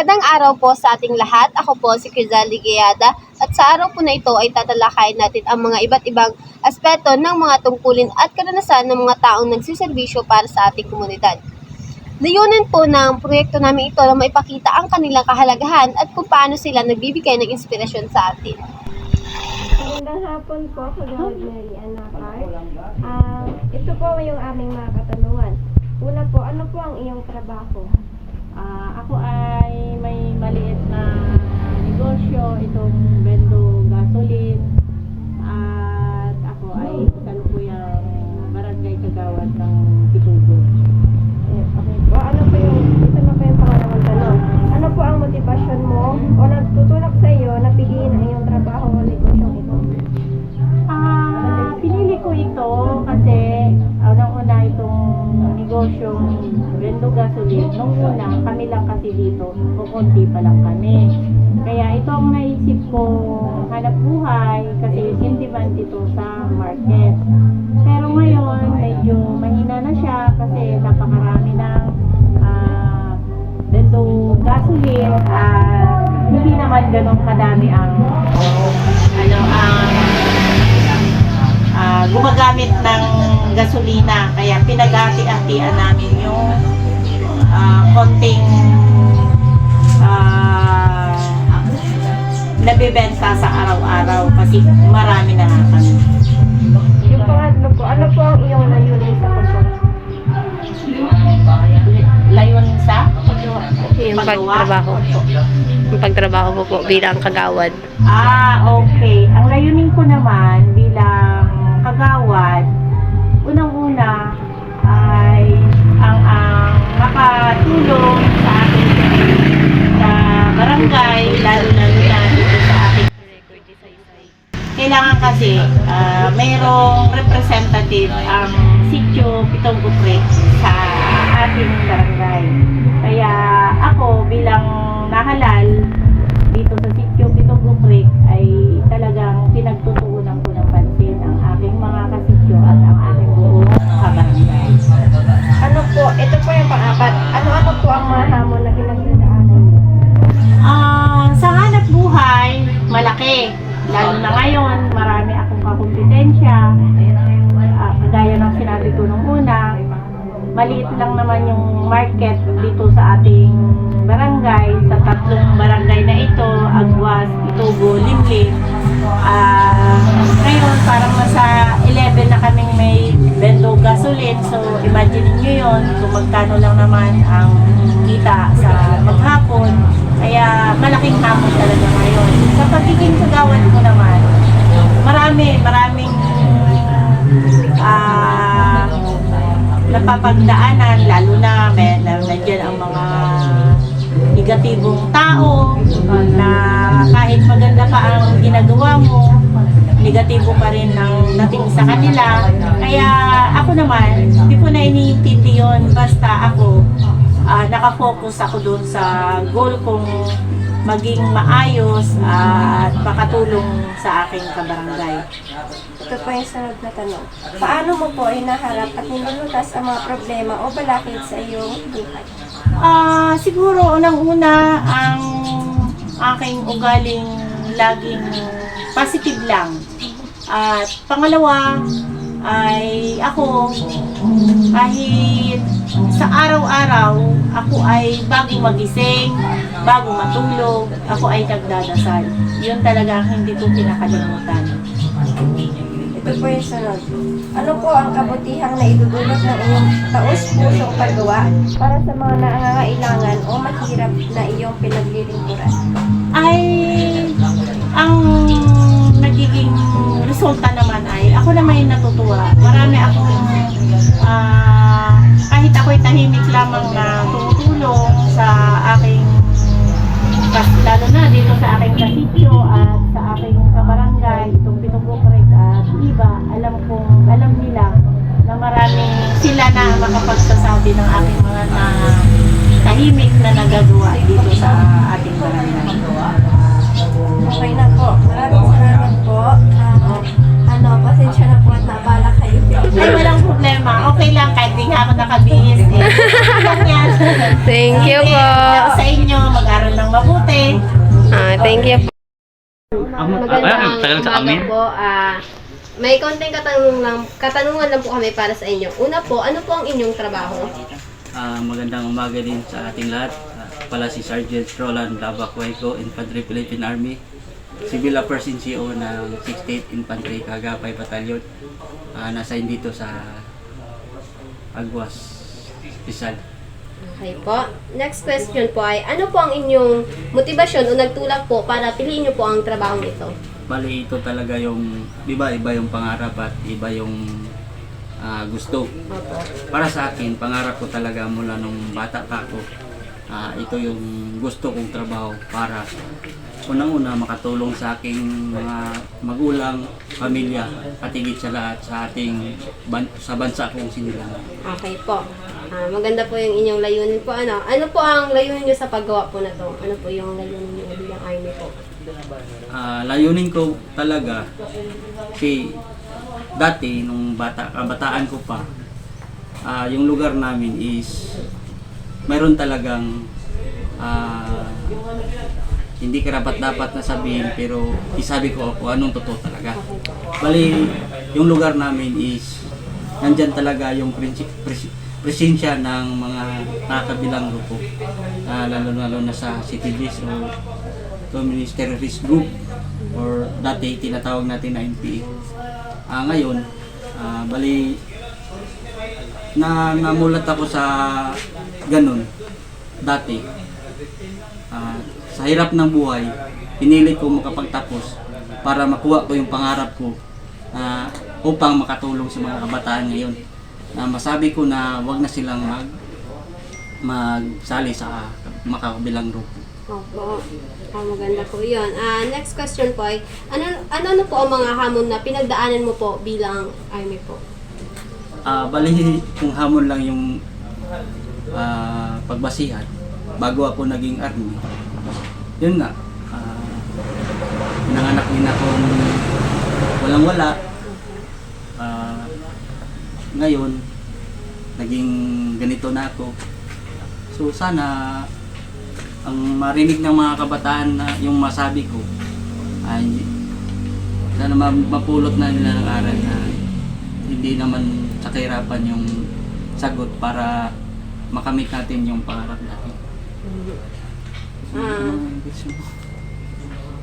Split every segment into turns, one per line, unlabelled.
araw po sa ating lahat. Ako po si Crizal Ligayada at sa araw po na ito ay tatalakayin natin ang mga iba't ibang aspeto ng mga tungkulin at karanasan ng mga taong nagsiservisyo para sa ating komunidad. Layunin po ng proyekto namin ito na maipakita ang kanilang kahalagahan at kung paano sila nagbibigay ng inspirasyon sa atin.
Magandang hapon po, Kagawad Mary Anakar. Ah, ito po yung aming mga katanungan. Una po, ano po ang iyong trabaho?
Ah, ako ay may maliit na negosyo, itong bendo gasoline. At ako ay kalukuyang barangay kagawad ng kasi dito, kukunti pa lang kami. Kaya ito ang naisip ko hanap buhay kasi in demand ito sa market. Pero ngayon, medyo mahina na siya kasi napakarami ng ah, bendo gasoline at hindi naman ganun kadami ang ano ang ah, gumagamit ng gasolina kaya pinag-ati-atian namin yung ah, konting kasi marami na nga kami.
Yung pangatlo po, ano po ang iyong layunin sa?
Layon sa
Yung pagtrabaho. Yung pagtrabaho po po bilang kagawad.
Ah, okay. Ang layunin ko naman bilang kagawad, kailangan kasi ah, mayroong representative ang sityo Pitong Kupre sa ating barangay. Kaya ako bilang nahalal maliit lang naman yung market dito sa ating barangay. Sa tatlong barangay na ito, Agwas, Itubo, Limlim. Ah, ngayon, parang nasa 11 na kaming may bendo gasoline. So, imagine niyo yon kung magkano lang naman ang kita sa maghapon. Kaya malaking hamon talaga ngayon. Sa pagiging kagawad ko naman, marami, maraming ah napapagdaanan, lalo na may, na, nandyan ang mga negatibong tao na kahit maganda pa ang ginagawa mo, negatibo pa rin ang dating sa kanila. Kaya ako naman, hindi ko na iniintindi yun. Basta ako, ah, nakafocus ako doon sa goal kong maging maayos at makatulong sa aking kabarangay.
Ito po yung sunod na tanong. Paano mo po hinaharap at nilulutas ang mga problema o balakid sa iyong buhay?
Ah, siguro unang-una ang aking ugaling laging positive lang. At pangalawa ay ako kahit sa araw-araw ako ay bago magising, bago matulog, ako ay nagdadasal. Yun talaga ang hindi ko pinakalimutan.
Ito po yung sunod. Ano po ang kabutihang na idudulot ng iyong taos-pusong paggawa para sa mga nangangailangan o mahirap na iyong pinaglilingkuran?
Sila na makapagsasabi ng aking mga na tahimik na nagagawa dito sa ating barangay.
Okay na po. Maraming salamat po. Ah, ano, pasensya na po at nabala kayo.
Ay, walang problema. Okay lang kahit di nga ako nakabihis. Eh.
Thank you po.
Sa inyo, mag-aral ng mabuti.
Ah, thank you po. Magandang
ah, sa
umaga
amin.
po. Ah, may konting katanungan lang, katanungan lang po kami para sa inyo. Una po, ano po ang inyong trabaho?
Ah, magandang umaga din sa ating lahat. Ah, pala si Sergeant Roland Labacueco, Infantry Philippine Army. Civil Affairs NCO ng 68 Infantry Kagapay Battalion. Ah, nasa dito sa Agwas, Rizal.
Okay po. Next question po ay, ano po ang inyong motibasyon o nagtulak po para piliin niyo po ang trabaho ito?
Bali ito talaga yung, di ba, iba yung pangarap at iba yung ah, gusto. Para sa akin, pangarap ko talaga mula nung bata pa ako. Ah, ito yung gusto kong trabaho para unang-una makatulong sa aking mga magulang, pamilya, at higit sa lahat sa ating ban- sa bansa kong sinilang.
Okay po. Ah, maganda po yung inyong layunin po. Ano, ano po ang layunin niyo sa paggawa po na to? Ano po yung layunin niyo bilang army po?
Ah, layunin ko talaga si dati nung bata kabataan ko pa ah, yung lugar namin is mayroon talagang ah, hindi karapat dapat na sabihin pero isabi ko ako anong totoo talaga. Bali yung lugar namin is nandyan talaga yung presensya ng mga nakakabilang grupo Ah, lalo-lalo na sa CTDs o Communist Terrorist Group or dati tinatawag natin na NPA. Ah, ngayon, ah, bali na namulat ako sa ganun dati. Ah, sa hirap ng buhay, pinilit ko makapagtapos para makuha ko yung pangarap ko na upang makatulong sa mga kabataan ngayon. Na masabi ko na wag na silang mag magsali sa makabilang grupo.
Opo. Ah, maganda po yun. Ah, next question po ay, ano, ano, ano po ang mga hamon na pinagdaanan mo po bilang army po?
Ah, bali kung hamon lang yung ah, pagbasihan bago ako naging army. Yun nga. ah, nanganak din akong walang wala. Ah, ngayon, naging ganito na ako. So sana ang marinig ng mga kabataan na yung masabi ko ay sana ma- mapulot na nila ng aral na hindi naman sa kahirapan yung sagot para makamit natin yung pangarap natin.
Ah,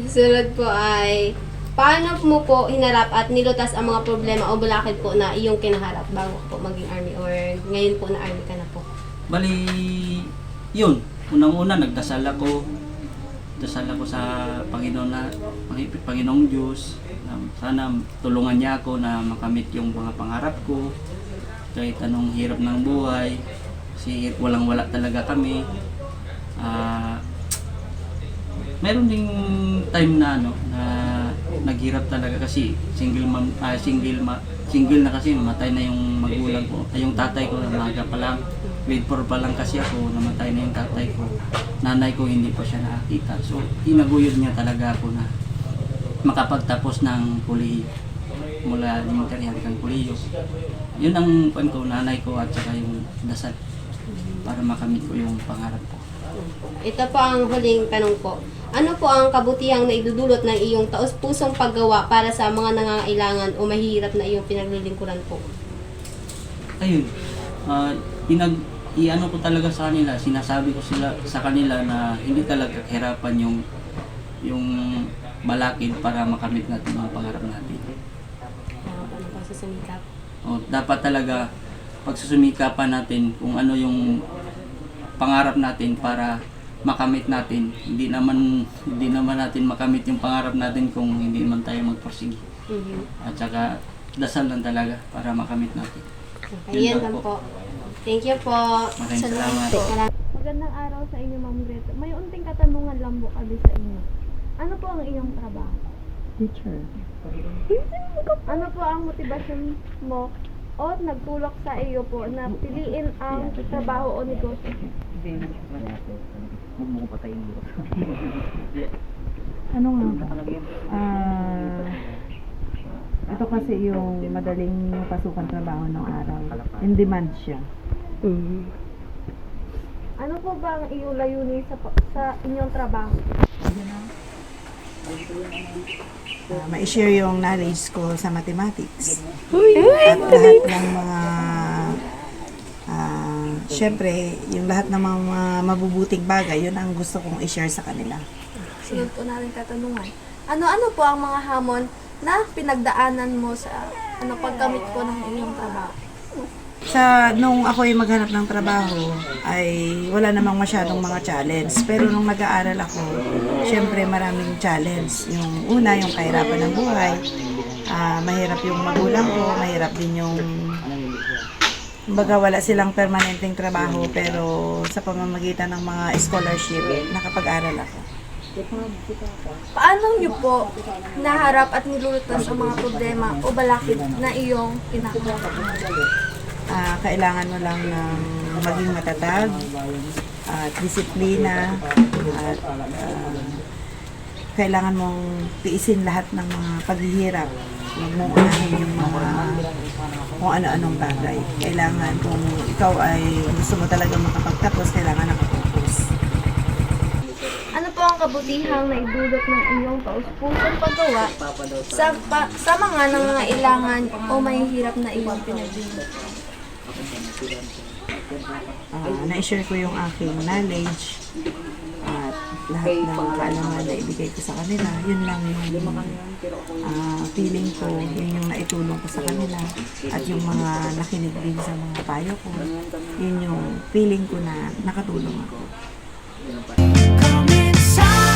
Sunod po ay, paano mo po hinarap at nilutas ang mga problema o balakid po na iyong kinaharap bago po maging army or ngayon po na army ka na po?
Bali, yun. Unang-una, nagdasal ako. Dasal ako sa Panginoon na, Pang- Panginoong Diyos. na sana tulungan niya ako na makamit yung mga pangarap ko. Kahit anong hirap ng buhay. Kasi walang-wala talaga kami. Ah, meron ding time na ano na naghirap talaga kasi single mom ah, single ma, single na kasi namatay na yung magulang ko ay yung tatay ko na maga pa lang grade 4 pa lang kasi ako namatay na yung tatay ko. Nanay ko hindi pa siya nakakita. So tinaguyod niya talaga ako na makapagtapos ng kolehiyo mula elementary hanggang kolehiyo yun ang pan ko nanay ko at saka yung dasal para makamit ko yung pangarap ko.
Ito po ang huling tanong po. Ano po ang kabutihang na idudulot ng iyong taos-pusong paggawa para sa mga nangangailangan o mahirap na iyong pinaglilingkuran po?
ayun, ah, pinag iano ko talaga sa kanila, sinasabi ko sila sa kanila na hindi talaga kahirapan yung yung balakid para makamit natin ang pangarap natin.
Uh, ano po sa sumikap?
O, dapat talaga pagsusumikapan natin kung ano yung pangarap natin para makamit natin. Hindi naman hindi naman natin makamit yung pangarap natin kung hindi man tayo magpursige.
Mhm.
At saka dasal lang talaga para makamit natin.
Okay, yan lang po. Thank you po.
Maraming salamat.
Magandang araw sa inyo, Ma'am Greta. May unting katanungan lang po kami sa inyo. Ano po ang iyong trabaho?
Teacher.
Ano po ang motibasyon mo o nagtulak sa iyo po na piliin ang trabaho o negosyo?
Ano nga ba? Ah,
ito kasi yung madaling pasukan trabaho ng araw. In demand siya.
Ano po ba ang iyong layunin sa, sa inyong trabaho?
Uh, ma-share yung knowledge ko sa mathematics. At lahat ng mga ah, syempre, yung lahat ng mga mabubuting bagay, yun ang gusto kong i-share sa kanila.
Sunod po natin katanungan. Ano-ano po ang mga hamon na pinagdaanan mo sa ano pagkamit ko ng iyong trabaho?
Sa nung ako ay maghanap ng trabaho ay wala namang masyadong mga challenge. Pero nung nag-aaral ako, syempre maraming challenge. Yung una, yung kahirapan ng buhay. Ah, mahirap yung magulang ko, mahirap din yung Kumbaga wala silang permanenteng trabaho pero sa pamamagitan ng mga scholarship, nakapag-aral ako.
Paano niyo po naharap at nilulutas ang mga problema o balakid na iyong kinakaharap?
Ah, kailangan mo lang ng maging matatag at disiplina at ah, kailangan mong tiisin lahat ng mga paghihirap. Huwag mong unahin yung mga kung ano-anong bagay. Kailangan kung ikaw ay gusto mo talaga makapagtapos, kailangan nakafocus.
Ano po ang kabutihang naidulot ng iyong taus-pusong paggawa sa, pa, sa mga nangangailangan o mahihirap na iyong pinagbibigay?
Ah, na-share ko yung aking knowledge at lahat ng kaalaman na ibigay ko sa kanila. Yun lang yung ah, feeling ko, yun yung naitulong ko sa kanila at yung mga nakinig din sa mga payo ko. Yun yung feeling ko na nakatulong ako.
Come inside.